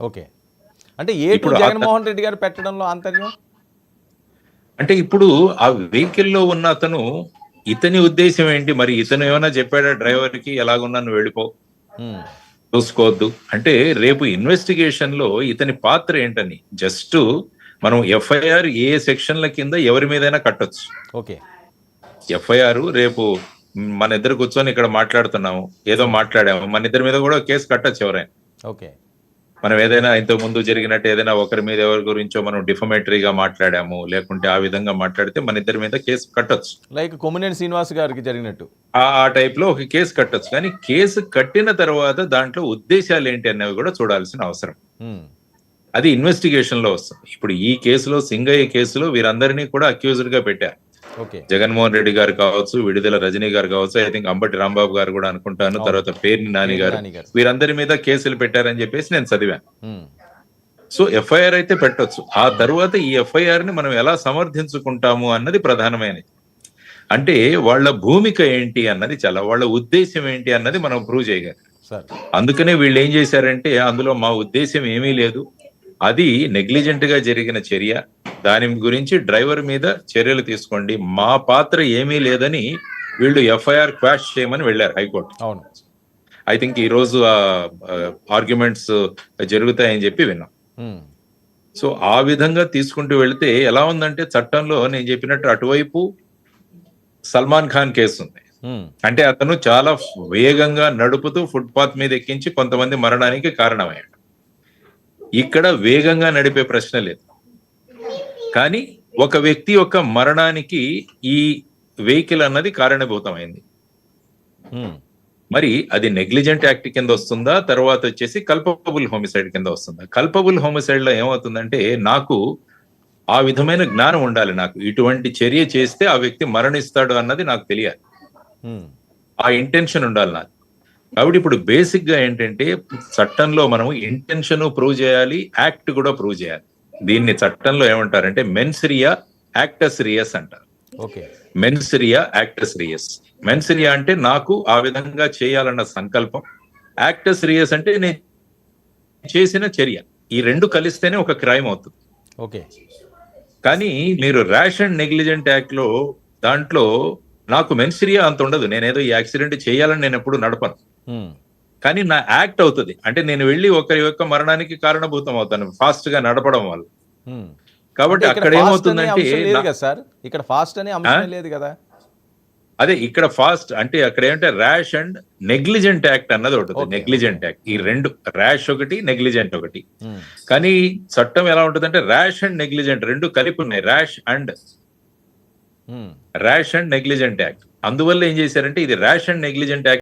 Okay. అంటే ఏ జగన్మోహన్ రెడ్డి గారు పెట్టడంలో ఆంతర్యం? అంటే ఇప్పుడు ఆ వెహికల్లో ఉన్న అతను ఇతని ఉద్దేశం ఏంటి? మరి ఇతను ఏమైనా చెప్పాడా డ్రైవర్కి ఎలాగున్నా నువ్వు వెళ్ళిపో. చూసుకోవద్దు. అంటే రేపు ఇన్వెస్టిగేషన్లో ఇతని పాత్ర ఏంటని? జస్ట్ మనం ఎఫ్ఐఆర్ ఏ సెక్షన్ల కింద ఎవరి మీదైనా కట్టొచ్చు. ఓకే. ఎఫ్ఐఆర్ రేపు మన ఇద్దరు కూర్చొని ఇక్కడ మాట్లాడుతున్నాము ఏదో మాట్లాడాము మన ఇద్దరి మీద కూడా కేసు కట్టొచ్చు ఎవరైనా. ఓకే. మనం ఏదైనా ఇంతకు ముందు జరిగినట్టు ఏదైనా ఒకరి మీద ఎవరి గురించో మనం డిఫమేటరీగా మాట్లాడాము లేకుంటే ఆ విధంగా మాట్లాడితే మన ఇద్దరి మీద కేసు కట్టొచ్చు. లైక్ కొమ్మినేని శ్రీనివాస్ గారికి జరిగినట్టు. ఆ ఆ టైప్లో ఒక కేసు కట్టొచ్చు. కానీ కేసు కట్టిన తర్వాత దాంట్లో ఉద్దేశాలు ఏంటి అనేవి కూడా చూడాల్సిన అవసరం. అది ఇన్వెస్టిగేషన్లో వస్తుంది. ఇప్పుడు ఈ కేసులో సింగయ్య కేసులో వీరందరినీ కూడా అక్యూజ్డ్గా పెట్టారు. జగన్మోహన్ రెడ్డి గారు కావచ్చు విడుదల రజనీ గారు కావచ్చు ఐ థింక్ అంబటి రాంబాబు గారు కూడా అనుకుంటాను. తర్వాత పేర్ని నాని గారు. వీరందరి మీద కేసులు పెట్టారని చెప్పేసి నేను చదివాను. సో ఎఫ్ఐఆర్ అయితే పెట్టొచ్చు. ఆ తర్వాత ఈ ఎఫ్ఐఆర్ని మనం ఎలా సమర్థించుకుంటాము అన్నది ప్రధానమైనది. అంటే వాళ్ళ భూమిక ఏంటి అన్నది చాలా వాళ్ళ ఉద్దేశం ఏంటి అన్నది మనం ప్రూవ్ చేయగలం. అందుకనే వీళ్ళు ఏం చేశారంటే అందులో మా ఉద్దేశం ఏమీ లేదు. అది నెగ్లిజెంట్గా జరిగిన చర్య. దాని గురించి డ్రైవర్ మీద చర్యలు తీసుకోండి. మా పాత్ర ఏమీ లేదని వీళ్ళు ఎఫ్ఐఆర్ క్వాష్ చేయమని వెళ్ళారు హైకోర్టు. అవును. ఐ థింక్ ఈ రోజు ఆర్గ్యుమెంట్స్ జరుగుతాయని చెప్పి విన్నాం. సో ఆ విధంగా తీసుకుంటూ వెళితే ఎలా ఉందంటే చట్టంలో నేను చెప్పినట్టు అటువైపు సల్మాన్ ఖాన్ కేసు ఉంది. అంటే అతను చాలా వేగంగా నడుపుతూ ఫుట్పాత్ మీద ఎక్కించి కొంతమంది మరణానికి కారణమయ్యాడు. ఇక్కడ వేగంగా నడిపే ప్రశ్న లేదు. కానీ ఒక వ్యక్తి యొక్క మరణానికి ఈ వెహికల్ అన్నది కారణభూతమైంది. మరి అది నెగ్లిజెంట్ యాక్ట్ కింద వస్తుందా? తర్వాత వచ్చేసి కల్పబుల్ హోమిసైడ్ కింద వస్తుందా? కల్పబుల్ హోమిసైడ్లో ఏమవుతుందంటే నాకు ఆ విధమైన జ్ఞానం ఉండాలి నాకు. ఇటువంటి చర్య చేస్తే ఆ వ్యక్తి మరణిస్తాడు అన్నది నాకు తెలియాలి. ఆ ఇంటెన్షన్ ఉండాలి నాకు. కాబట్టి ఇప్పుడు బేసిక్గా ఏంటంటే చట్టంలో మనం ఇంటెన్షన్ ప్రూవ్ చేయాలి యాక్ట్ కూడా ప్రూవ్ చేయాలి. దీన్ని చట్టంలో ఏమంటారంటే మెన్సిరియా యాక్టస్ రియస్ అంటారు. మెన్సిరియా యాక్టస్ రియస్ మెన్సిరియా అంటే నాకు ఆ విధంగా చేయాలన్న సంకల్పం. యాక్టస్ రియస్ అంటే నేను చేసిన చర్య. ఈ రెండు కలిస్తేనే ఒక క్రైమ్ అవుతుంది. ఓకే. కానీ మీరు ర్యాష్ అండ్ నెగ్లిజెంట్ యాక్ట్లో దాంట్లో నాకు మెన్సిరియా అంత ఉండదు. నేనేదో ఈ యాక్సిడెంట్ చేయాలని నేను ఎప్పుడు నడపను. కానీ నా యాక్ట్ అవుతుంది. అంటే నేను వెళ్ళి ఒకరి యొక్క మరణానికి కారణభూతం అవుతాను ఫాస్ట్గా నడపడం వల్ల. కాబట్టి అక్కడ ఏమవుతుందంటే సార్? ఇక్కడ ఫాస్ట్ అనే అంశం లేదు కదా? అదే ఇక్కడ ఫాస్ట్ అంటే అక్కడ ఏంటంటే ర్యాష్ అండ్ నెగ్లిజెంట్ యాక్ట్ అన్నది ఒకటి నెగ్లిజెంట్ యాక్ట్. ఈ రెండు ర్యాష్ ఒకటి నెగ్లిజెంట్ ఒకటి. కానీ చట్టం ఎలా ఉంటుందంటే ర్యాష్ అండ్ నెగ్లిజెంట్ రెండు కలిపి ఉన్నాయి rash and. Rash and negligent act. అందువల్ల ఏం చేశారంటే ఇది ర్యాష్ అండ్ నెగ్లిజెంట్ యాక్ట్